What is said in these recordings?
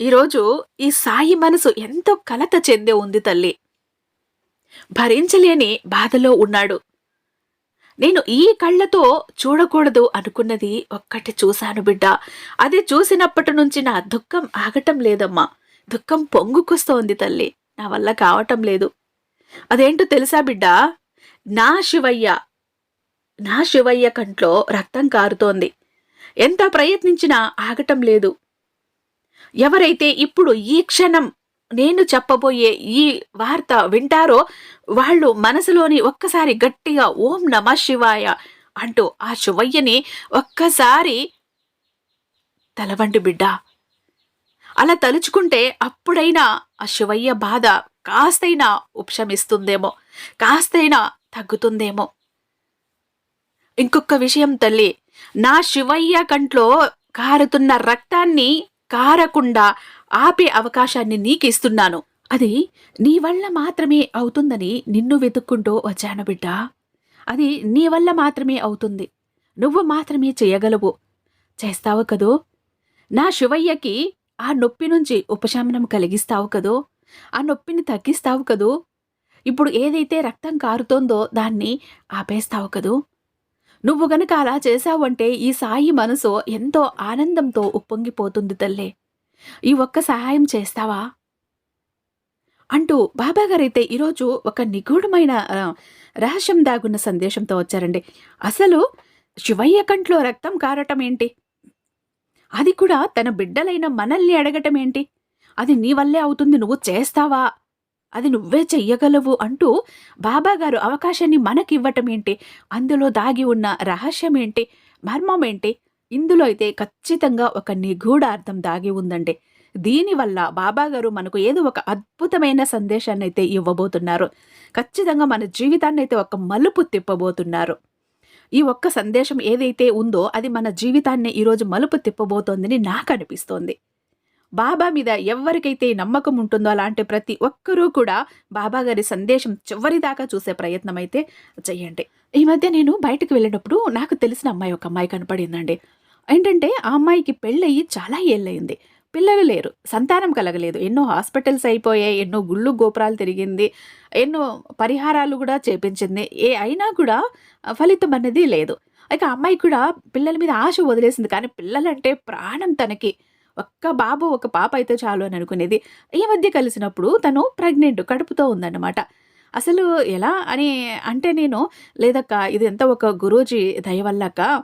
ఈరోజు ఈ సాయి మనసు ఎంతో కలత చెందే ఉంది తల్లి. భరించలేని బాధలో ఉన్నాడు. నేను ఈ కళ్ళతో చూడకూడదు అనుకున్నది ఒక్కటి చూశాను బిడ్డ. అది చూసినప్పటి నుంచి నా దుఃఖం ఆగటం లేదమ్మా. దుఃఖం పొంగుకొస్తోంది తల్లి. నా వల్ల కావటం లేదు. అదేంటో తెలుసా బిడ్డ? నా శివయ్య. నా శివయ్య కంట్లో రక్తం కారుతోంది. ఎంత ప్రయత్నించినా ఆగటం లేదు. ఎవరైతే ఇప్పుడు ఈ క్షణం నేను చెప్పబోయే ఈ వార్త వింటారో వాళ్ళు మనసులోని ఒక్కసారి గట్టిగా ఓం నమ శివాయ అంటూ ఆ శివయ్యని ఒక్కసారి తలవంటి బిడ్డ. అలా తలుచుకుంటే అప్పుడైనా ఆ శివయ్య బాధ కాస్తైనా ఉపశమిస్తుందేమో కాస్తైనా తగ్గుతుందేమో. ఇంకొక విషయం తల్లి నా శివయ్య కంట్లో కారుతున్న రక్తాన్ని కారకుండా ఆపే అవకాశాన్ని నీకిస్తున్నాను. అది నీ వల్ల మాత్రమే అవుతుందని నిన్ను వెతుక్కుంటూ వచ్చాను బిడ్డ. అది నీ వల్ల మాత్రమే అవుతుంది. నువ్వు మాత్రమే చేయగలవు. చేస్తావు కదూ? నా శివయ్యకి ఆ నొప్పి నుంచి ఉపశమనం కలిగిస్తావు కదూ? ఆ నొప్పిని తగ్గిస్తావు కదూ? ఇప్పుడు ఏదైతే రక్తం కారుతోందో దాన్ని ఆపేస్తావు కదూ? నువ్వు గనక అలా చేశావంటే ఈ సాయి మనసు ఎంతో ఆనందంతో ఉప్పొంగిపోతుంది తల్లే. ఈ ఒక్క సహాయం చేస్తావా? అంటూ బాబాగారైతే ఈరోజు ఒక నిగూఢమైన రహస్యం దాగున్న సందేశంతో వచ్చారండి. అసలు శివయ్య కంట్లో రక్తం కారటం ఏంటి? అది కూడా తన బిడ్డలైన మనల్ని అడగటం ఏంటి? అది నీ వల్లే అవుతుంది నువ్వు చేస్తావా? అది నువ్వే చెయ్యగలవు అంటూ బాబాగారు అవకాశాన్ని మనకివ్వటం ఏంటి? అందులో దాగి ఉన్న రహస్యం ఏంటి? మర్మం ఏంటి? ఇందులో అయితే ఖచ్చితంగా ఒక నిగూఢ అర్థం దాగి ఉందండి. దీనివల్ల బాబాగారు మనకు ఏదో ఒక అద్భుతమైన సందేశాన్ని అయితే ఇవ్వబోతున్నారు. ఖచ్చితంగా మన జీవితాన్ని అయితే ఒక మలుపు తిప్పబోతున్నారు. ఈ ఒక్క సందేశం ఏదైతే ఉందో అది మన జీవితాన్ని ఈరోజు మలుపు తిప్పబోతోందని నాకు అనిపిస్తోంది. బాబా మీద ఎవరికైతే నమ్మకం ఉంటుందో అలాంటి ప్రతి ఒక్కరూ కూడా బాబా గారి సందేశం చివరిదాకా చూసే ప్రయత్నం అయితే చెయ్యండి. ఈ మధ్య నేను బయటకు వెళ్ళినప్పుడు నాకు తెలిసిన అమ్మాయి ఒక అమ్మాయి కనపడిందండి. ఏంటంటే ఆ అమ్మాయికి పెళ్ళయి చాలా ఏళ్ళయింది. పిల్లలు లేరు సంతానం కలగలేదు. ఎన్నో హాస్పిటల్స్ అయిపోయాయి ఎన్నో గుళ్ళు గోపురాలు తిరిగింది ఎన్నో పరిహారాలు కూడా చేపించింది. ఏ అయినా కూడా ఫలితం అనేది లేదు. ఇక అమ్మాయి కూడా పిల్లల మీద ఆశ వదిలేసింది. కానీ పిల్లలంటే ప్రాణం తనకి. ఒక్క బాబు ఒక పాప అయితే చాలు అని అనుకునేది. ఈ మధ్య కలిసినప్పుడు తను ప్రెగ్నెంట్ కడుపుతో ఉందన్నమాట. అసలు ఎలా అని అంటే నేను లేదక్క ఇది ఎంత ఒక గురూజీ దయవల్లక్క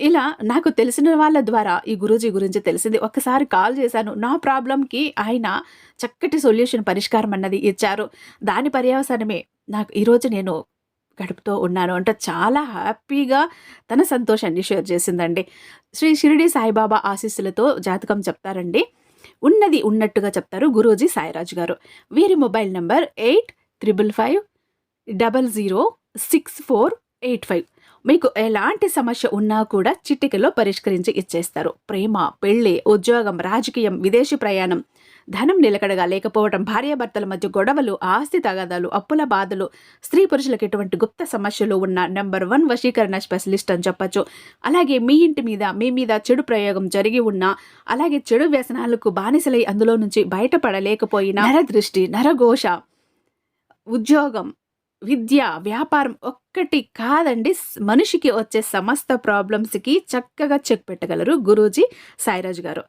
ఇలా నాకు తెలిసిన వాళ్ళ ద్వారా ఈ గురూజీ గురించి తెలిసింది. ఒక్కసారి కాల్ చేశాను. నా ప్రాబ్లంకి ఆయన చక్కటి సొల్యూషన్ పరిష్కారం అన్నది ఇచ్చారు. దాని పర్యవసానమే నాకు ఈరోజు నేను గడుపుతూ ఉన్నాను అంటే చాలా హ్యాపీగా తన సంతోషాన్ని షేర్ చేసిందండి. శ్రీ షిరిడి సాయిబాబా ఆశీస్సులతో జాతకం చెప్తారండి. ఉన్నది ఉన్నట్టుగా చెప్తారు గురూజీ సాయిరాజు గారు. వీరి mobile number eight triple five double zero six four eight five. మీకు ఎలాంటి సమస్య ఉన్నా కూడా చిటికలో పరిష్కరించి ఇచ్చేస్తారు. ప్రేమ పెళ్ళి ఉద్యోగం రాజకీయం విదేశీ ప్రయాణం ధనం నిలకడగా లేకపోవడం భార్యాభర్తల మధ్య గొడవలు ఆస్తి తగాదాలు అప్పుల బాధలు స్త్రీ పురుషులకు ఎటువంటి గుప్త సమస్యలు ఉన్న నెంబర్ వన్ వశీకరణ స్పెషలిస్ట్ అని చెప్పచ్చు. అలాగే మీ ఇంటి మీద మీ మీద చెడు ప్రయోగం జరిగి ఉన్నా అలాగే చెడు వ్యసనాలకు బానిసలై అందులో నుంచి బయటపడలేకపోయిన నరదృష్టి నరఘోష ఉద్యోగం విద్య వ్యాపారం ఒక్కటి కాదండి. మనిషికి వచ్చే సమస్త ప్రాబ్లమ్స్కి చక్కగా చెక్ పెట్టగలరు గురూజీ సాయిరాజు గారు.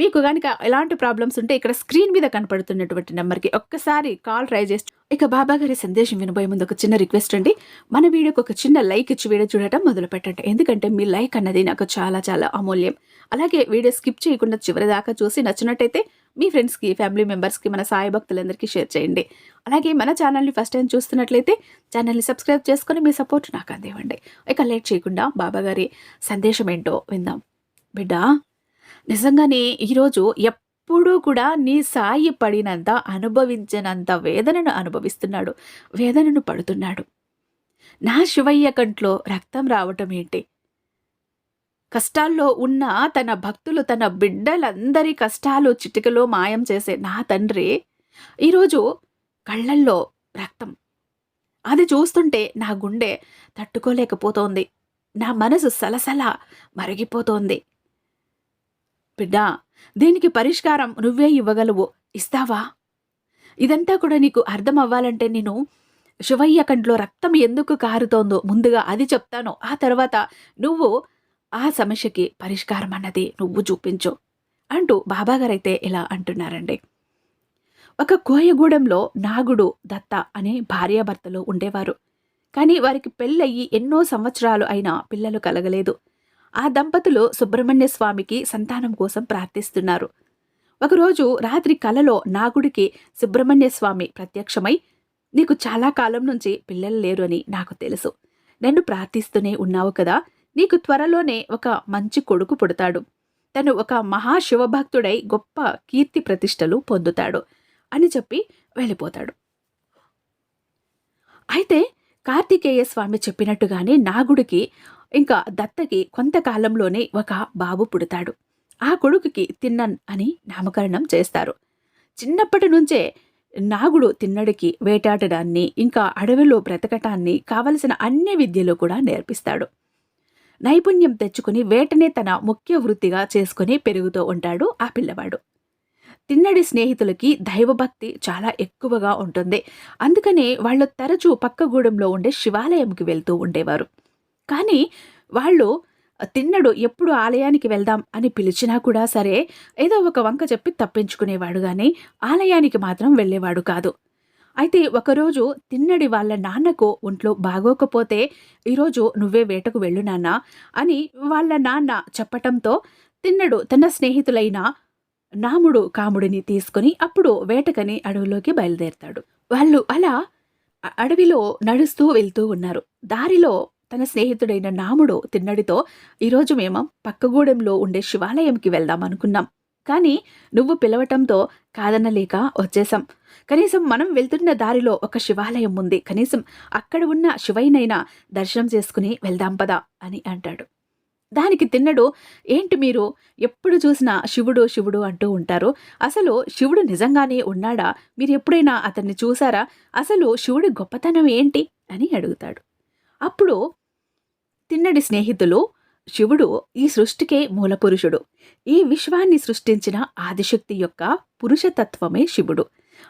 మీకు కనుక ఎలాంటి ప్రాబ్లమ్స్ ఉంటే ఇక్కడ స్క్రీన్ మీద కనపడుతున్నటువంటి నెంబర్కి ఒక్కసారి కాల్ ట్రై చేసి ఇక బాబా గారి సందేశం వినబోయే ముందు ఒక చిన్న రిక్వెస్ట్ అండి. మన వీడియోకి ఒక చిన్న లైక్ ఇచ్చి వీడియో చూడటం మొదలు పెట్టండి ఎందుకంటే మీ లైక్ అన్నది నాకు చాలా చాలా అమూల్యం. అలాగే వీడియో స్కిప్ చేయకుండా చివరి దాకా చూసి నచ్చినట్టయితే మీ ఫ్రెండ్స్కి ఫ్యామిలీ మెంబర్స్కి మన సాయి భక్తులందరికీ షేర్ చేయండి. అలాగే మన ఛానల్ని ఫస్ట్ టైం చూస్తున్నట్లయితే ఛానల్ని సబ్స్క్రైబ్ చేసుకొని మీ సపోర్ట్ నాకు అందివ్వండి. ఇక లేట్ చేయకుండా బాబా గారి సందేశం ఏంటో విందాం. బిడ్డా నిజంగానే ఈరోజు ఎప్పుడూ కూడా నీ సాయి పడినంత అనుభవించినంత వేదనను అనుభవిస్తున్నాడు. వేదనను పడుతున్నాడు. నా శివయ్య కంట్లో రక్తం రావటం ఏంటి? కష్టాల్లో ఉన్న తన భక్తులు తన బిడ్డలందరి కష్టాలు చిటికలో మాయం చేసే నా తండ్రి ఈరోజు కళ్ళల్లో రక్తం. అది చూస్తుంటే నా గుండె తట్టుకోలేకపోతోంది. నా మనసు సలసల మరిగిపోతోంది. బిడ్డా దీనికి పరిష్కారం నువ్వే ఇవ్వగలవు. ఇస్తావా? ఇదంతా కూడా నీకు అర్థం అవ్వాలంటే నేను శివయ్య కంట్లో రక్తం ఎందుకు కారుతోందో ముందుగా అది చెప్తాను. ఆ తర్వాత నువ్వు ఆ సమస్యకి పరిష్కారం అన్నది నువ్వు చూపించు అంటూ బాబాగారైతే ఇలా అంటున్నారండి. ఒక కోయగూడెంలో నాగుడు దత్త అనే భార్యాభర్తలు ఉండేవారు. కానీ వారికి పెళ్ళయ్యి ఎన్నో సంవత్సరాలు అయినా పిల్లలు కలగలేదు. ఆ దంపతులు సుబ్రహ్మణ్య స్వామికి సంతానం కోసం ప్రార్థిస్తున్నారు. ఒకరోజు రాత్రి కలలో నాగుడికి సుబ్రహ్మణ్య స్వామి ప్రత్యక్షమై నీకు చాలా కాలం నుంచి పిల్లలు లేరు అని నాకు తెలుసు. నన్ను ప్రార్థిస్తూనే ఉన్నావు కదా. నీకు త్వరలోనే ఒక మంచి కొడుకు పుడతాడు. తను ఒక మహాశివభక్తుడై గొప్ప కీర్తి ప్రతిష్టలు పొందుతాడు అని చెప్పి వెళ్ళిపోతాడు. అయితే కార్తికేయ స్వామి చెప్పినట్టుగానే నాగుడికి ఇంకా దత్తకి కొంతకాలంలోనే ఒక బాబు పుడతాడు. ఆ కొడుకుకి తిన్నన్ అని నామకరణం చేస్తారు. చిన్నప్పటి నుంచే నాగుడు తిన్నడికి వేటాడడాన్ని ఇంకా అడవిలో బ్రతకటాన్ని కావలసిన అన్ని విద్యలు కూడా నేర్పిస్తాడు. నైపుణ్యం తెచ్చుకుని వేటనే తన ముఖ్య వృత్తిగా చేసుకుని పెరుగుతూ ఉంటాడు ఆ పిల్లవాడు. తిన్నడి స్నేహితులకి దైవభక్తి చాలా ఎక్కువగా ఉంటుంది. అందుకనే వాళ్ళు తరచూ పక్కగూడెంలో ఉండే శివాలయంకి వెళ్తూ ఉండేవారు. కానీ వాళ్ళు తిన్నడు ఎప్పుడు ఆలయానికి వెళ్దాం అని పిలిచినా కూడా సరే ఏదో ఒక వంక చెప్పి తప్పించుకునేవాడు కానీ ఆలయానికి మాత్రం వెళ్ళేవాడు కాదు. అయితే ఒకరోజు తిన్నడి వాళ్ళ నాన్నకు ఒంట్లో బాగోకపోతే ఈరోజు నువ్వే వేటకు వెళ్ళు నాన్న అని వాళ్ళ నాన్న చెప్పటంతో తిన్నడు తన స్నేహితులైన నాముడు కాముడిని తీసుకుని అప్పుడు వేటకని అడవిలోకి బయలుదేరతాడు. వాళ్ళు అలా అడవిలో నడుస్తూ వెళ్తూ ఉన్నారు. దారిలో తన స్నేహితుడైన నాముడు తిన్నడితో ఈరోజు మేము పక్కగూడెంలో ఉండే శివాలయంకి వెళ్దాం అనుకున్నాం. కానీ నువ్వు పిలవటంతో కాదనలేక వచ్చేసాం కనీసం మనం వెళ్తున్న దారిలో ఒక శివాలయం ఉంది. కనీసం అక్కడ ఉన్న శివైనైనా దర్శనం చేసుకుని వెళ్దాం పదా అని అంటాడు. దానికి తిన్నడు ఏంటి మీరు? ఎప్పుడు చూసినా శివుడు శివుడు అంటూ ఉంటారు. అసలు శివుడు నిజంగానే ఉన్నాడా? మీరు ఎప్పుడైనా అతన్ని చూసారా? అసలు శివుడి గొప్పతనం ఏంటి? అని అడుగుతాడు. అప్పుడు తిన్నడి స్నేహితులు శివుడు ఈ సృష్టికే మూలపురుషుడు. ఈ విశ్వాన్ని సృష్టించిన ఆదిశక్తి యొక్క పురుషతత్వమే శివుడు.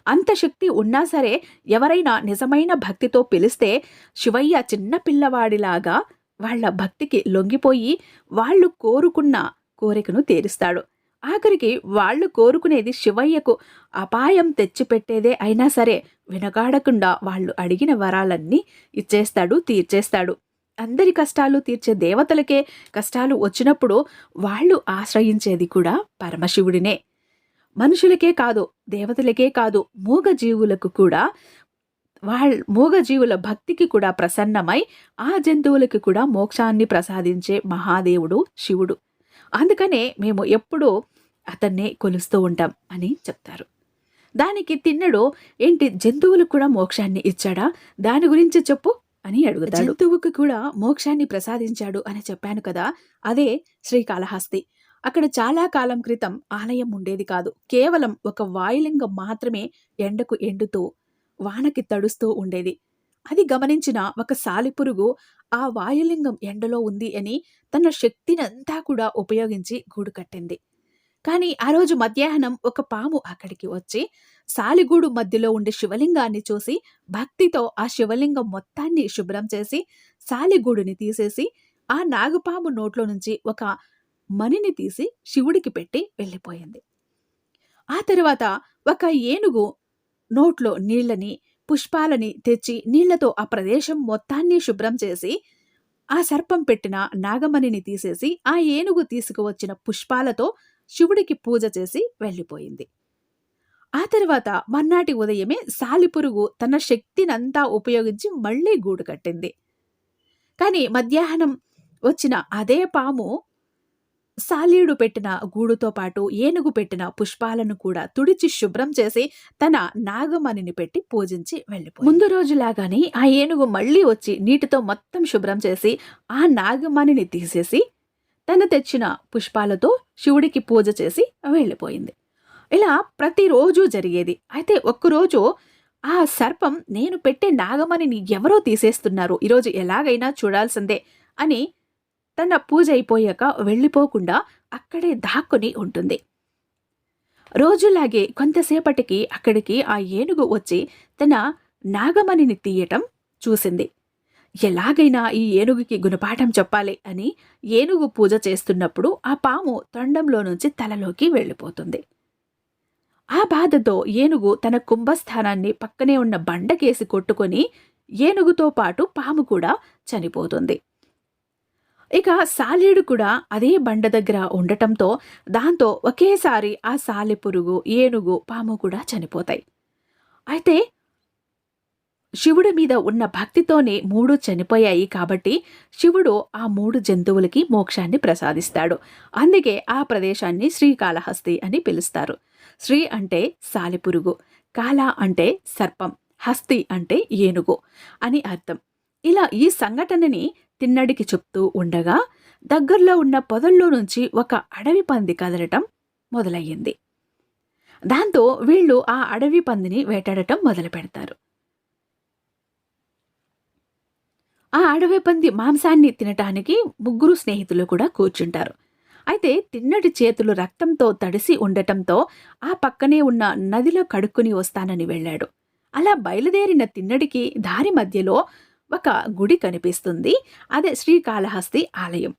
అంత శక్తి ఉన్నా సరే ఎవరైనా నిజమైన భక్తితో పిలిస్తే శివయ్య చిన్న పిల్లవాడిలాగా వాళ్ళ భక్తికి లొంగిపోయి వాళ్ళు కోరుకున్న కోరికను తీరుస్తాడు. ఆఖరికి వాళ్ళు కోరుకునేది శివయ్యకు అపాయం తెచ్చిపెట్టేదే అయినా సరే వినగాడకుండా వాళ్ళు అడిగిన వరాలన్నీ ఇచ్చేస్తాడు తీర్చేస్తాడు. అందరి కష్టాలు తీర్చే దేవతలకే కష్టాలు వచ్చినప్పుడు వాళ్ళు ఆశ్రయించేది కూడా పరమశివుడినే. మనుషులకే కాదు దేవతలకే కాదు మూగజీవులకు కూడా వాళ్ళ మూగజీవుల భక్తికి కూడా ప్రసన్నమై ఆ జంతువులకు కూడా మోక్షాన్ని ప్రసాదించే మహాదేవుడు శివుడు. అందుకనే మేము ఎప్పుడూ అతన్నే కొలుస్తూ ఉంటాం అని చెప్తారు. దానికి తిన్నడు ఏంటి జంతువులకు కూడా మోక్షాన్ని ఇచ్చాడా? దాని గురించి చెప్పు అని అడుగుతాడు. జంతువుకు కూడా మోక్షాన్ని ప్రసాదించాడు అని చెప్పాను కదా అదే శ్రీకాళహస్తి. అక్కడ చాలా కాలం క్రితం ఆలయం ఉండేది కాదు. కేవలం ఒక వాయులింగం మాత్రమే ఎండకు ఎండుతూ వానకి తడుస్తూ ఉండేది. అది గమనించిన ఒక సాలిపురుగు ఆ వాయులింగం ఎండలో ఉంది అని తన శక్తినంతా కూడా ఉపయోగించి గూడు కట్టింది. కానీ ఆ రోజు మధ్యాహ్నం ఒక పాము అక్కడికి వచ్చి సాలిగూడు మధ్యలో ఉండే శివలింగాన్ని చూసి భక్తితో ఆ శివలింగం మొత్తాన్ని శుభ్రం చేసి సాలిగూడుని తీసేసి ఆ నాగపాము నోట్లో నుంచి ఒక మణిని తీసి శివుడికి పెట్టి వెళ్ళిపోయింది. ఆ తర్వాత ఒక ఏనుగు నోట్లో నీళ్ళని పుష్పాలని తెచ్చి నీళ్ళతో ఆ ప్రదేశం మొత్తాన్ని శుభ్రం చేసి ఆ సర్పం పెట్టిన నాగమణిని తీసేసి ఆ ఏనుగు తీసుకువచ్చిన పుష్పాలతో శివుడికి పూజ చేసి వెళ్ళిపోయింది. ఆ తర్వాత మర్నాటి ఉదయమే సాలిపురుగు తన శక్తినంతా ఉపయోగించి మళ్ళీ గూడు కట్టింది. కానీ మధ్యాహ్నం వచ్చిన అదే పాము సాలీడు పెట్టిన గూడుతో పాటు ఏనుగు పెట్టిన పుష్పాలను కూడా తుడిచి శుభ్రం చేసి తన నాగమణిని పెట్టి పూజించి వెళ్ళిపోయి ముందు రోజులాగానే ఆ ఏనుగు మళ్ళీ వచ్చి నీటితో మొత్తం శుభ్రం చేసి ఆ నాగమణిని తీసేసి తను తెచ్చిన పుష్పాలతో శివుడికి పూజ చేసి వెళ్ళిపోయింది. ఇలా ప్రతిరోజు జరిగేది. అయితే ఒక్కరోజు ఆ సర్పం నేను పెట్టే నాగమణిని ఎవరో తీసేస్తున్నారు? ఈరోజు ఎలాగైనా చూడాల్సిందే అని తన పూజ అయిపోయాక వెళ్ళిపోకుండా అక్కడే దాక్కుని ఉంటుంది. రోజులాగే కొంతసేపటికి అక్కడికి ఆ ఏనుగు వచ్చి తన నాగమణిని తీయటం చూసింది. ఎలాగైనా ఈ ఏనుగుకి గుణపాఠం చెప్పాలి అని ఏనుగు పూజ చేస్తున్నప్పుడు ఆ పాము తొండంలో నుంచి తలలోకి వెళ్ళిపోతుంది. ఆ బాధతో ఏనుగు తన కుంభస్థానాన్ని పక్కనే ఉన్న బండకేసి కొట్టుకొని ఏనుగుతో పాటు పాము కూడా చనిపోతుంది. ఇక సాలీడు కూడా అదే బండ దగ్గర ఉండటంతో దాంతో ఒకేసారి ఆ సాలెపురుగు ఏనుగు పాము కూడా చనిపోతాయి. అయితే శివుడి మీద ఉన్న భక్తితోనే మూడు చనిపోయాయి కాబట్టి శివుడు ఆ మూడు జంతువులకి మోక్షాన్ని ప్రసాదిస్తాడు. అందుకే ఆ ప్రదేశాన్ని శ్రీకాళహస్తి అని పిలుస్తారు. శ్రీ అంటే సాలిపురుగు కాల అంటే సర్పం హస్తి అంటే ఏనుగు అని అర్థం. ఇలా ఈ సంఘటనని తిన్నడికి చెప్తూ ఉండగా దగ్గరలో ఉన్న పొదల్లో నుంచి ఒక అడవి పంది కదలటం మొదలయ్యింది. దాంతో వీళ్ళు ఆ అడవి పందిని వేటాడటం మొదలు పెడతారు. ఆ అడవి పంది మాంసాన్ని తినటానికి ముగ్గురు స్నేహితులు కూడా కూర్చుంటారు. అయితే తిన్నటి చేతులు రక్తంతో తడిసి ఉండటంతో ఆ పక్కనే ఉన్న నదిలో కడుక్కుని వస్తానని వెళ్ళాడు. అలా బయలుదేరిన తిన్నడికి దారి మధ్యలో ఒక గుడి కనిపిస్తుంది. అదే శ్రీకాళహస్తి ఆలయం.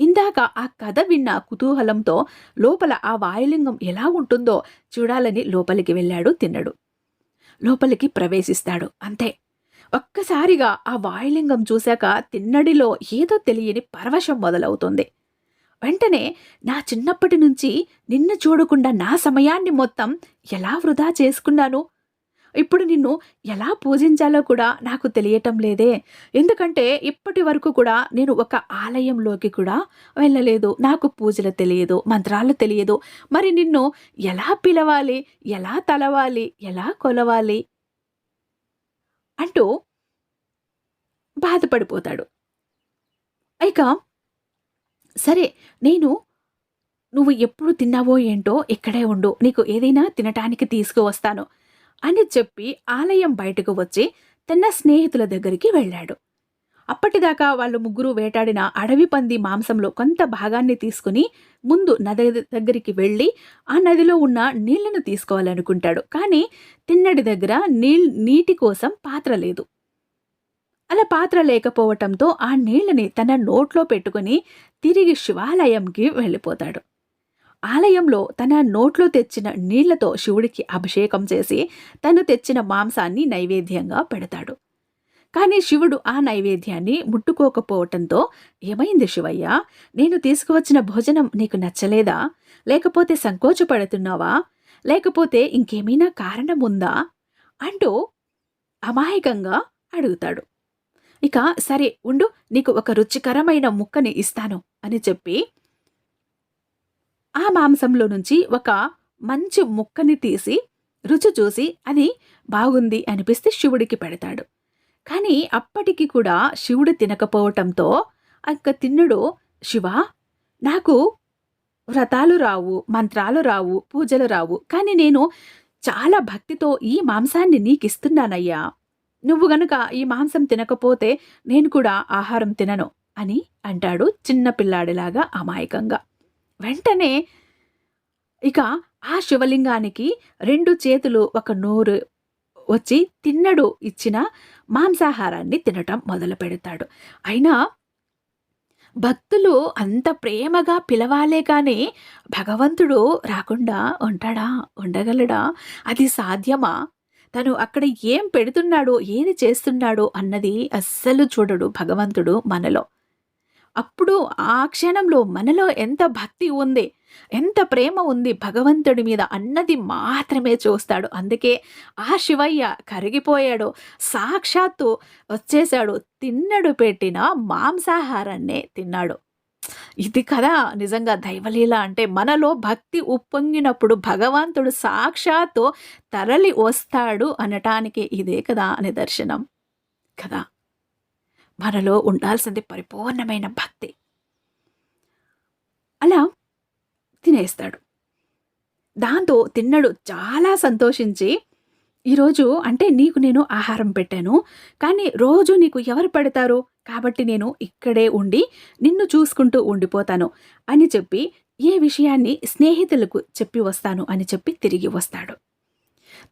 ఇందాక ఆ కథ విన్న కుతూహలంతో లోపల ఆ వాయులింగం ఎలా ఉంటుందో చూడాలని లోపలికి వెళ్ళాడు తిన్నడు. లోపలికి ప్రవేశిస్తాడు. అంతే. ఒక్కసారిగా ఆ వాయులింగం చూశాక తిన్నడిలో ఏదో తెలియని పరవశం మొదలవుతుంది. వెంటనే నా చిన్నప్పటి నుంచి నిన్ను చూడకుండా నా సమయాన్ని మొత్తం ఎలా వృధా చేసుకున్నాను? ఇప్పుడు నిన్ను ఎలా పూజించాలో కూడా నాకు తెలియటం లేదే. ఎందుకంటే ఇప్పటి వరకు కూడా నేను ఒక ఆలయంలోకి కూడా వెళ్ళలేదు. నాకు పూజలు తెలియదు మంత్రాలు తెలియదు. మరి నిన్ను ఎలా పిలవాలి ఎలా తలవాలి ఎలా కొలవాలి అంటూ బాధపడిపోతాడు. ఇక సరే నేను నువ్వు ఎప్పుడు తిన్నావో ఏంటో ఇక్కడే ఉండు. నీకు ఏదైనా తినటానికి తీసుకువస్తాను. అని చెప్పి ఆలయం బయటకు వచ్చి తన స్నేహితుల దగ్గరికి వెళ్ళాడు. అప్పటిదాకా వాళ్ళు ముగ్గురు వేటాడిన అడవి పంది మాంసంలో కొంత భాగాన్ని తీసుకుని ముందు నది దగ్గరికి వెళ్ళి ఆ నదిలో ఉన్న నీళ్ళను తీసుకోవాలనుకుంటాడు. కానీ తిన్నడి దగ్గర నీల్ నీటి కోసం పాత్ర లేదు. అలా పాత్ర లేకపోవటంతో ఆ నీళ్ళని తన నోట్లో పెట్టుకుని తిరిగి శివాలయంకి వెళ్ళిపోతాడు. ఆలయంలో తన నోట్లో తెచ్చిన నీళ్ళతో శివుడికి అభిషేకం చేసి తను తెచ్చిన మాంసాన్ని నైవేద్యంగా పెడతాడు. కానీ శివుడు ఆ నైవేద్యాన్ని ముట్టుకోకపోవటంతో ఏమైంది శివయ్య? నేను తీసుకువచ్చిన భోజనం నీకు నచ్చలేదా? లేకపోతే సంకోచపడుతున్నావా? లేకపోతే ఇంకేమైనా కారణం ఉందా అంటూ అమాయకంగా అడుగుతాడు. ఇక సరే ఉండు నీకు ఒక రుచికరమైన ముక్కని ఇస్తాను అని చెప్పి ఆ మాంసంలో నుంచి ఒక మంచి ముక్కని తీసి రుచి చూసి అది బాగుంది అనిపిస్తే శివుడికి పెడతాడు. కానీ అప్పటికి కూడా శివుడు తినకపోవటంతో అక్క తిన్నుడు శివ నాకు వ్రతాలు రావు మంత్రాలు రావు పూజలు రావు కానీ నేను చాలా భక్తితో ఈ మాంసాన్ని నీకిస్తున్నానయ్యా. నువ్వు గనుక ఈ మాంసం తినకపోతే నేను కూడా ఆహారం తినను అని అంటాడు చిన్న పిల్లాడిలాగా అమాయకంగా. వెంటనే ఇక ఆ శివలింగానికి రెండు చేతులు ఒక నోరు వచ్చి తిన్నడు ఇచ్చిన మాంసాహారాన్ని తినటం మొదలు పెడతాడు. అయినా భక్తులు అంత ప్రేమగా పిలవాలే కానీ భగవంతుడు రాకుండా ఉంటాడా ఉండగలడా? అది సాధ్యమా? తను అక్కడ ఏం పెడుతున్నాడో ఏది చేస్తున్నాడో అన్నది అస్సలు చూడడు భగవంతుడు మనలో. అప్పుడు ఆ క్షణంలో మనలో ఎంత భక్తి ఉంది ఎంత ప్రేమ ఉంది భగవంతుడి మీద అన్నది మాత్రమే చూస్తాడు. అందుకే ఆ శివయ్య కరిగిపోయాడు సాక్షాత్తు వచ్చేశాడు తిన్నడు పెట్టిన మాంసాహారాన్నే తిన్నాడు. ఇది కదా నిజంగా దైవలీల అంటే మనలో భక్తి ఉప్పొంగినప్పుడు భగవంతుడు సాక్షాత్తు తరలి వస్తాడు అనటానికి ఇదే కదా నిదర్శనం కదా. మనలో ఉండాల్సింది పరిపూర్ణమైన భక్తి. అలా తినేస్తాడు. దాంతో తిన్నడు చాలా సంతోషించి ఈరోజు అంటే నీకు నేను ఆహారం పెట్టాను కానీ రోజు నీకు ఎవరు పెడతారు? కాబట్టి నేను ఇక్కడే ఉండి నిన్ను చూసుకుంటూ ఉండిపోతాను అని చెప్పి ఏ విషయాన్ని స్నేహితులకు చెప్పి వస్తాను అని చెప్పి తిరిగి వస్తాడు.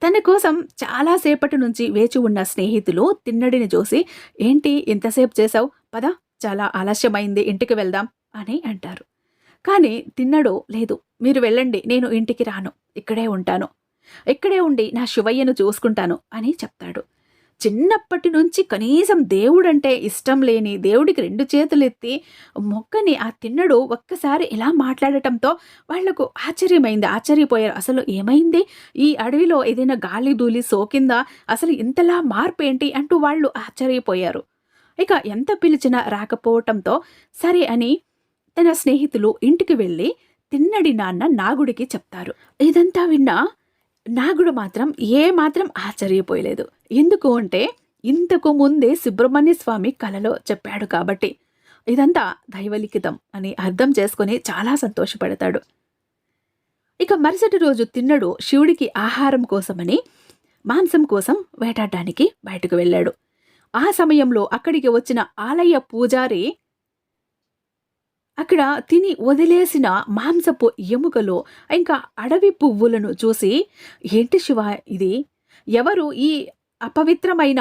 తన కోసం చాలాసేపటి నుంచి వేచి ఉన్న స్నేహితులు తిన్నడిని చూసి ఏంటి ఇంతసేపు చేశావు? పద చాలా ఆలస్యమైంది ఇంటికి వెళ్దాం అని అంటారు. కానీ తిన్నడు లేదు మీరు వెళ్ళండి నేను ఇంటికి రాను ఇక్కడే ఉంటాను ఇక్కడే ఉండి నా శివయ్యను చూసుకుంటాను అని చెప్తాడు. చిన్నప్పటి నుంచి కనీసం దేవుడంటే ఇష్టం లేని దేవుడికి రెండు చేతులెత్తి మొక్కని ఆ తిన్నడు ఒక్కసారి ఇలా మాట్లాడటంతో వాళ్ళకు ఆశ్చర్యమైంది. ఆశ్చర్యపోయారు. అసలు ఏమైంది? ఈ అడవిలో ఏదైనా గాలి ధూళి సోకిందా? అసలు ఇంతలా మార్పు ఏంటి అంటూ వాళ్ళు ఆశ్చర్యపోయారు. ఇక ఎంత పిలిచినా రాకపోవటంతో సరే అని తన స్నేహితులు ఇంటికి వెళ్ళి తిన్నడి నాన్న నాగుడికి చెప్తారు. ఇదంతా విన్నా నాగుడు మాత్రం ఏ మాత్రం ఆశ్చర్యపోయలేదు. ఎందుకు అంటే ఇంతకు ముందే సుబ్రహ్మణ్య స్వామి కలలో చెప్పాడు కాబట్టి. ఇదంతా దైవలిఖితం అని అర్థం చేసుకుని చాలా సంతోషపడతాడు. ఇక మరుసటి రోజు తిన్నడు శివుడికి ఆహారం కోసమని మాంసం కోసం వేటాడడానికి బయటకు వెళ్ళాడు. ఆ సమయంలో అక్కడికి వచ్చిన ఆలయ పూజారి అక్కడ తిని వదిలేసిన మాంసపు ఎముకలో ఇంకా అడవి పువ్వులను చూసి ఏంటి శివ ఇది? ఎవరు ఈ అపవిత్రమైన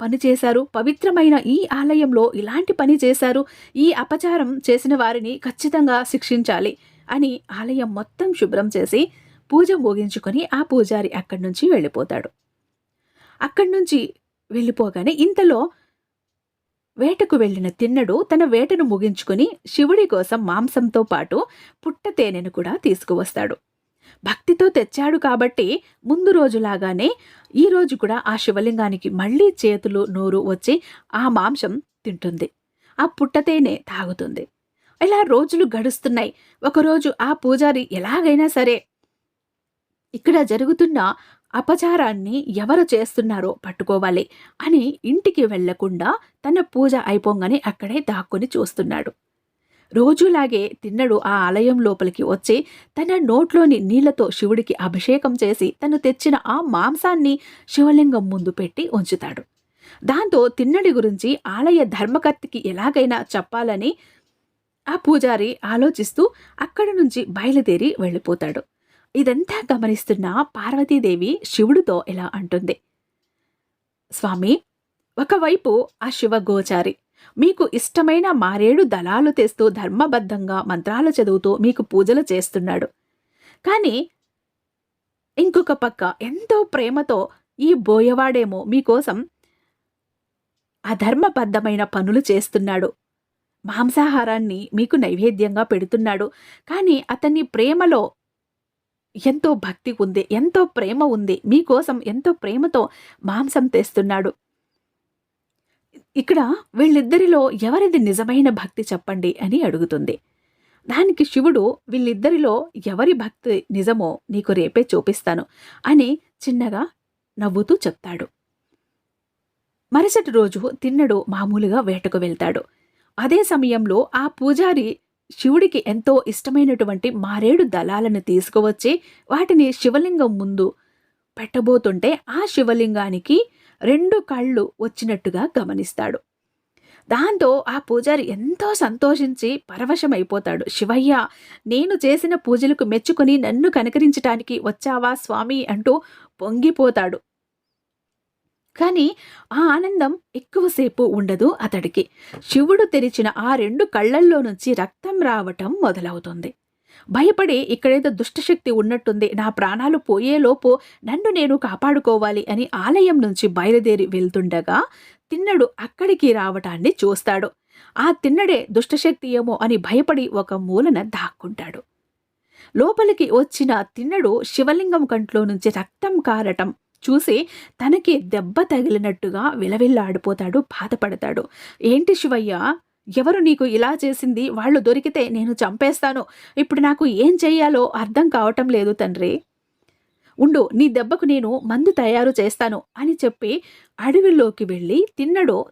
పని చేశారు? పవిత్రమైన ఈ ఆలయంలో ఇలాంటి పని చేశారు? ఈ అపచారం చేసిన వారిని ఖచ్చితంగా శిక్షించాలి అని ఆలయం మొత్తం శుభ్రం చేసి పూజ ముగించుకొని ఆ పూజారి అక్కడి నుంచి వెళ్ళిపోతాడు. అక్కడి నుంచి వెళ్ళిపోగానే ఇంతలో వేటకు వెళ్ళిన తిన్నడు తన వేటను ముగించుకుని శివుడి కోసం మాంసంతో పాటు పుట్ట తేనెను కూడా తీసుకువస్తాడు. భక్తితో తెచ్చాడు కాబట్టి ముందు రోజులాగానే ఈ రోజు కూడా ఆ శివలింగానికి మళ్ళీ చేతులు నోరు వచ్చి ఆ మాంసం తింటుంది. ఆ పుట్టతేనే తాగుతుంది. ఇలా రోజులు గడుస్తున్నాయి. ఒకరోజు ఆ పూజారి ఎలాగైనా సరే ఇక్కడ జరుగుతున్న అపచారాన్ని ఎవరు చేస్తున్నారో పట్టుకోవాలి అని ఇంటికి వెళ్ళకుండా తన పూజ అయిపోగానే అక్కడే దాక్కుని చూస్తున్నాడు. రోజులాగే తిన్నడు ఆ ఆలయం లోపలికి వచ్చి తన నోట్లోని నీళ్ళతో శివుడికి అభిషేకం చేసి తను తెచ్చిన ఆ మాంసాన్ని శివలింగం ముందు పెట్టి ఉంచుతాడు. దాంతో తిన్నడి గురించి ఆలయ ధర్మకర్తకి ఎలాగైనా చెప్పాలని ఆ పూజారి ఆలోచిస్తూ అక్కడి నుంచి బయలుదేరి వెళ్ళిపోతాడు. ఇదంతా గమనిస్తున్న పార్వతీదేవి శివుడితో ఇలా అంటుంది. స్వామి ఒకవైపు ఆ శివగోచారి మీకు ఇష్టమైన మారేడు దళాలు తెస్తూ ధర్మబద్ధంగా మంత్రాలు చదువుతూ మీకు పూజలు చేస్తున్నాడు. కానీ ఇంకొక పక్క ఎంతో ప్రేమతో ఈ బోయవాడేమో మీకోసం అధర్మబద్ధమైన పనులు చేస్తున్నాడు. మాంసాహారాన్ని మీకు నైవేద్యంగా పెడుతున్నాడు. కానీ అతన్ని ప్రేమలో ఎంతో భక్తి ఉంది ఎంతో ప్రేమ ఉంది మీకోసం ఎంతో ప్రేమతో మాంసం తెస్తున్నాడు. ఇక్కడ వీళ్ళిద్దరిలో ఎవరిది నిజమైన భక్తి చెప్పండి అని అడుగుతుంది. దానికి శివుడు వీళ్ళిద్దరిలో ఎవరి భక్తి నిజమో నీకు రేపే చూపిస్తాను అని చిన్నగా నవ్వుతూ చెప్తాడు. మరుసటి రోజు తిన్నడు మామూలుగా వేటకు వెళ్తాడు. అదే సమయంలో ఆ పూజారి శివుడికి ఎంతో ఇష్టమైనటువంటి మారేడు దళాలను తీసుకువచ్చి వాటిని శివలింగం ముందు పెట్టబోతుంటే ఆ శివలింగానికి రెండు కళ్ళు వచ్చినట్టుగా గమనిస్తాడు. దాంతో ఆ పూజారి ఎంతో సంతోషించి పరవశమైపోతాడు. శివయ్య నేను చేసిన పూజలకు మెచ్చుకొని నన్ను కనకరించటానికి వచ్చావా స్వామి? అంటూ పొంగిపోతాడు. కానీ ఆ ఆనందం ఎక్కువసేపు ఉండదు అతడికి. శివుడు తెరిచిన ఆ రెండు కళ్ళల్లో నుంచి రక్తం రావటం మొదలవుతుంది. భయపడి ఇక్కడేదో దుష్టశక్తి ఉన్నట్టుంది. నా ప్రాణాలు పోయేలోపు నన్ను నేను కాపాడుకోవాలి అని ఆలయం నుంచి బయలుదేరి వెళ్తుండగా తిన్నడు అక్కడికి రావటాన్ని చూస్తాడు. ఆ తిన్నడే దుష్టశక్తి ఏమో అని భయపడి ఒక మూలన దాక్కుంటాడు. లోపలికి వచ్చిన తిన్నడు శివలింగం కంట్లో నుంచి రక్తం కారటం చూసి తనకి దెబ్బ తగిలినట్టుగా విలవిల్లాడిపోతాడు బాధపడతాడు. ఏంటి శివయ్య? ఎవరు నీకు ఇలా చేసింది? వాళ్ళు దొరికితే నేను చంపేస్తాను. ఇప్పుడు నాకు ఏం చెయ్యాలో అర్థం కావటం లేదు తండ్రి. ఉండు నీ దెబ్బకు నేను మందు తయారు చేస్తాను అని చెప్పి అడవిలోకి వెళ్ళి తిన్నడో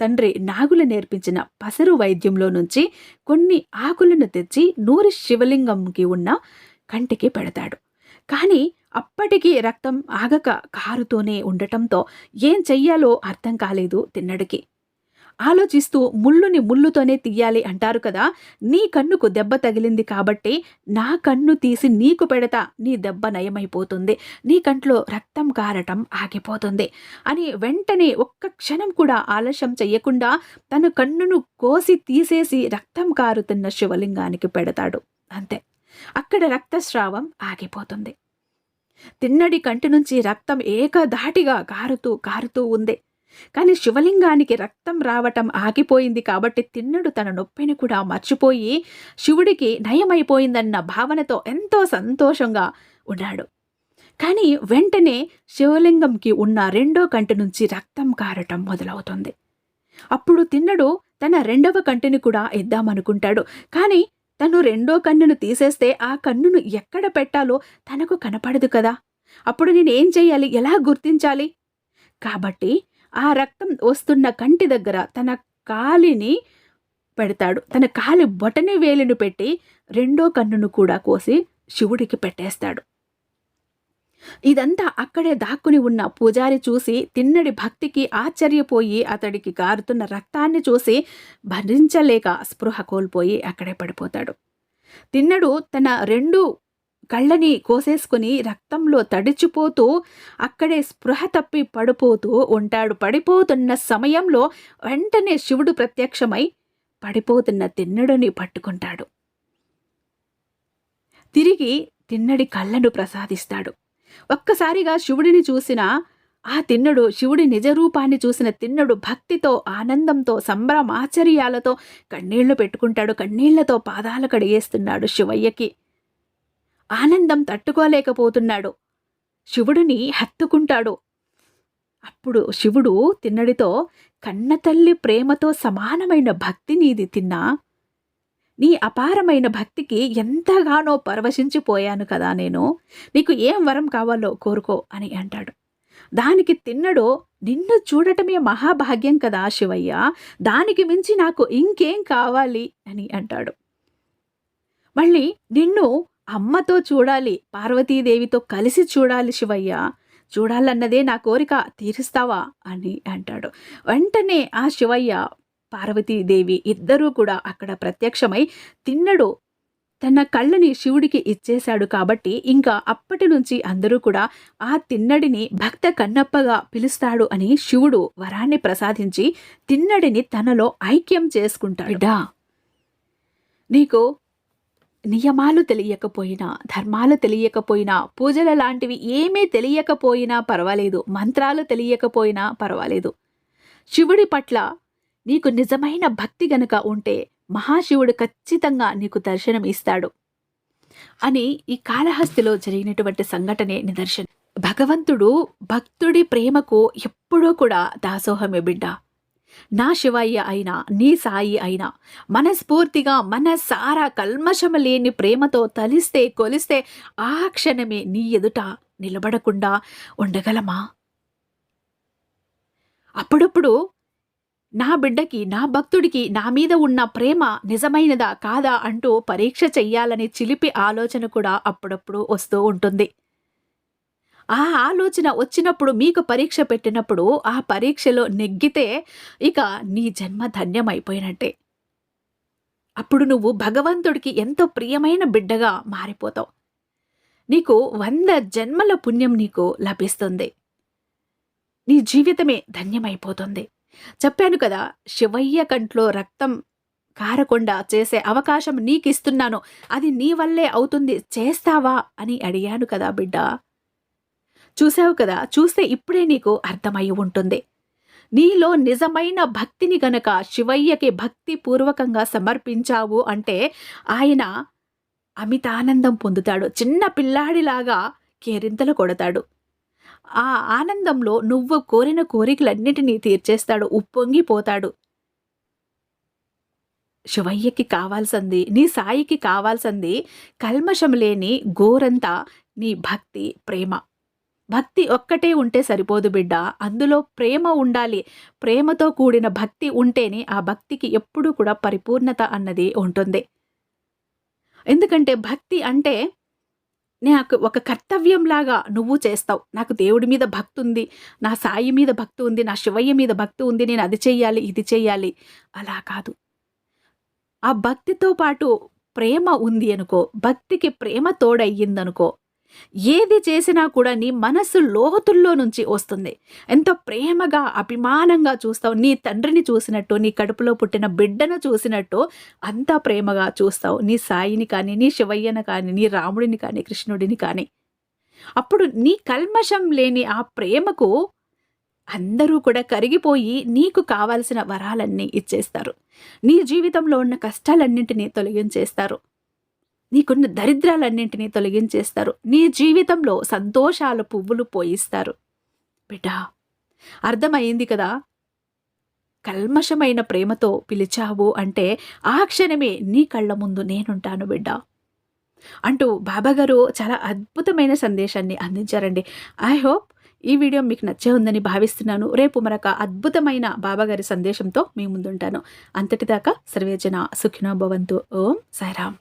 తండ్రి నాగులు నేర్పించిన పసరు వైద్యంలో నుంచి కొన్ని ఆకులను తెచ్చి నూరి శివలింగంకి ఉన్న కంటికి పెడతాడు. కానీ అప్పటికి రక్తం ఆగక కారుతోనే ఉండటంతో ఏం చెయ్యాలో అర్థం కాలేదు తిన్నడికి. ఆలోచిస్తూ ముళ్ళుని ముళ్ళుతోనే తీయాలి అంటారు కదా నీ కన్నుకు దెబ్బ తగిలింది కాబట్టి నా కన్ను తీసి నీకు పెడతా నీ దెబ్బ నయమైపోతుంది నీ కంట్లో రక్తం కారటం ఆగిపోతుంది అని వెంటనే ఒక్క క్షణం కూడా ఆలస్యం చెయ్యకుండా తన కన్నును కోసి తీసేసి రక్తం కారుతున్న శివలింగానికి పెడతాడు. అంతే. అక్కడ రక్తస్రావం ఆగిపోతుంది. తిన్నడి కంటి నుంచి రక్తం ఏకధాటిగా కారుతూ కారుతూ ఉంది. కానీ శివలింగానికి రక్తం రావటం ఆగిపోయింది కాబట్టి తిన్నడు తన నొప్పిని కూడా మర్చిపోయి శివుడికి నయమైపోయిందన్న భావనతో ఎంతో సంతోషంగా ఉన్నాడు. కానీ వెంటనే శివలింగంకి ఉన్న రెండో కంటి నుంచి రక్తం కారటం మొదలవుతుంది. అప్పుడు తిన్నడు తన రెండవ కంటిని కూడా ఇద్దామనుకుంటాడు. కానీ తను రెండో కన్నును తీసేస్తే ఆ కన్నును ఎక్కడ పెట్టాలో తనకు కనపడదు కదా. అప్పుడు నేనేం చెయ్యాలి? ఎలా గుర్తించాలి? కాబట్టి ఆ రక్తం వస్తున్న కంటి దగ్గర తన కాలిని పెడతాడు. తన కాలి బొటని వేలిని పెట్టి రెండో కన్నును కూడా కోసి శివుడికి పెట్టేస్తాడు. ఇదంతా అక్కడే దాక్కుని ఉన్న పూజారి చూసి తిన్నడి భక్తికి ఆశ్చర్యపోయి అతడికి కారుతున్న రక్తాన్ని చూసి భరించలేక స్పృహ కోల్పోయి అక్కడే పడిపోతాడు. తిన్నడు తన రెండు కళ్ళని కోసేసుకుని రక్తంలో తడిచిపోతూ అక్కడే స్పృహ తప్పి పడిపోతూ ఉంటాడు. పడిపోతున్న సమయంలో వెంటనే శివుడు ప్రత్యక్షమై పడిపోతున్న తిన్నడుని పట్టుకుంటాడు. తిరిగి తిన్నడి కళ్ళను ప్రసాదిస్తాడు. ఒక్కసారిగా శివుడిని చూసిన ఆ తిన్నడు శివుడి నిజరూపాన్ని చూసిన తిన్నడు భక్తితో ఆనందంతో సంభ్రమాచర్యాలతో కన్నీళ్ళు పెట్టుకుంటాడు కన్నీళ్ళతో పాదాలు కడిగేస్తున్నాడు శివయ్యకి. ఆనందం తట్టుకోలేకపోతున్నాడు. శివుడిని హత్తుకుంటాడు. అప్పుడు శివుడు తిన్నడితో కన్నతల్లి ప్రేమతో సమానమైన భక్తి నీది తిన్నా నీ అపారమైన భక్తికి ఎంతగానో పరవశించిపోయాను కదా నేను. నీకు ఏం వరం కావాలో కోరుకో అని అంటాడు. దానికి తిన్నడో నిన్ను చూడటమే మహాభాగ్యం కదా శివయ్య. దానికి మించి నాకు ఇంకేం కావాలి అని అంటాడు. మళ్ళీ నిన్ను అమ్మతో చూడాలి పార్వతీదేవితో కలిసి చూడాలి శివయ్య. చూడాలన్నదే నా కోరిక తీరుస్తావా అని అంటాడు. వెంటనే ఆ శివయ్య పార్వతీదేవి ఇద్దరూ కూడా అక్కడ ప్రత్యక్షమై తిన్నడు. తన కళ్ళని శివుడికి ఇచ్చేశాడు కాబట్టి ఇంకా అప్పటి నుంచి అందరూ కూడా ఆ తిన్నడిని భక్త కన్నప్పగా పిలుస్తాడు అని శివుడు వరాన్ని ప్రసాదించి తిన్నడిని తనలో ఐక్యం చేసుకుంటాడు. బిడ్డా! నీకు నియమాలు తెలియకపోయినా ధర్మాలు తెలియకపోయినా పూజల లాంటివి ఏమీ తెలియకపోయినా పర్వాలేదు మంత్రాలు తెలియకపోయినా పర్వాలేదు. శివుడి పట్ల నీకు నిజమైన భక్తి గనుక ఉంటే మహాశివుడు ఖచ్చితంగా నీకు దర్శనం ఇస్తాడు అని ఈ కాళహస్తిలో జరిగినటువంటి సంఘటనే నిదర్శనం. భగవంతుడు భక్తుడి ప్రేమకు ఎప్పుడూ కూడా దాసోహమే బిడ్డ. నా శివయ్య అయినా నీ సాయి అయినా మనస్ఫూర్తిగా మన సారా కల్మషము లేని ప్రేమతో తలిస్తే కొలిస్తే ఆ క్షణమే నీ ఎదుట నిలబడకుండా ఉండగలమా? అప్పుడప్పుడు నా బిడ్డకి నా భక్తుడికి నా మీద ఉన్న ప్రేమ నిజమైనదా కాదా అంటూ పరీక్ష చెయ్యాలని చిలిపి ఆలోచన కూడా అప్పుడప్పుడు వస్తూ ఉంటుంది. ఆ ఆలోచన వచ్చినప్పుడు మీకు పరీక్ష పెట్టినప్పుడు ఆ పరీక్షలో నెగ్గితే ఇక నీ జన్మ ధన్యమైపోయినట్టే. అప్పుడు నువ్వు భగవంతుడికి ఎంతో ప్రియమైన బిడ్డగా మారిపోతావు. నీకు వంద జన్మల పుణ్యం నీకు లభిస్తుంది. నీ జీవితమే ధన్యమైపోతుంది. చెప్పాను కదా శివయ్య కంట్లో రక్తం కారకుండా చేసే అవకాశం నీకిస్తున్నాను. అది నీ వల్లే అవుతుంది. చేస్తావా? అని అడిగాను కదా బిడ్డ. చూసావు కదా చూస్తే ఇప్పుడే నీకు అర్థమై ఉంటుంది. నీలో నిజమైన భక్తిని గనక శివయ్యకి భక్తి పూర్వకంగా సమర్పించావు అంటే ఆయన అమితానందం పొందుతాడు. చిన్న పిల్లాడిలాగా కేరింతలు కొడతాడు. ఆ ఆనందంలో నువ్వు కోరిన కోరికలన్నిటినీ తీర్చేస్తాడు ఉప్పొంగిపోతాడు. శివయ్యకి కావాల్సింది నీ సాయికి కావాల్సింది కల్మషం లేని గోరంతా నీ భక్తి ప్రేమ. భక్తి ఒక్కటే ఉంటే సరిపోదు బిడ్డ అందులో ప్రేమ ఉండాలి. ప్రేమతో కూడిన భక్తి ఉంటేనే ఆ భక్తికి ఎప్పుడూ కూడా పరిపూర్ణత అన్నది ఉంటుంది. ఎందుకంటే భక్తి అంటే నాకు ఒక కర్తవ్యంలాగా నువ్వు చేస్తావు. నాకు దేవుడి మీద భక్తి ఉంది నా సాయి మీద భక్తి ఉంది నా శివయ్య మీద భక్తి ఉంది నేను అది చెయ్యాలి ఇది చెయ్యాలి. అలా కాదు. ఆ భక్తితో పాటు ప్రేమ ఉంది అనుకో భక్తికి ప్రేమ తోడయ్యిందనుకో ఏది చేసినా కూడా నీ మనస్సు లోతుల్లో నుంచి వస్తుంది. ఎంతో ప్రేమగా అభిమానంగా చూస్తావు నీ తండ్రిని చూసినట్టు నీ కడుపులో పుట్టిన బిడ్డను చూసినట్టు అంతా ప్రేమగా చూస్తావు. నీ సాయిని కానీ నీ శివయ్యను కానీ నీ రాముడిని కానీ కృష్ణుడిని కానీ. అప్పుడు నీ కల్మషం లేని ఆ ప్రేమకు అందరూ కూడా కరిగిపోయి నీకు కావాల్సిన వరాలన్నీ ఇచ్చేస్తారు. నీ జీవితంలో ఉన్న కష్టాలన్నింటినీ తొలగించేస్తారు. నీకున్న దరిద్రాలన్నింటినీ తొలగించేస్తారు. నీ జీవితంలో సంతోషాల పువ్వులు పోయిస్తారు. బిడ్డా అర్థమైంది కదా? కల్మషమైన ప్రేమతో పిలిచావు అంటే ఆ క్షణమే నీ కళ్ళ ముందు నేనుంటాను బిడ్డ. అంటూ బాబాగారు చాలా అద్భుతమైన సందేశాన్ని అందించారండి. ఐ హోప్ ఈ వీడియో మీకు నచ్చే ఉందని భావిస్తున్నాను. రేపు మరొక అద్భుతమైన బాబాగారి సందేశంతో మీ ముందుంటాను. అంతటిదాకా సర్వేజన సుఖినో భవంతు ఓం సాయిరామ్.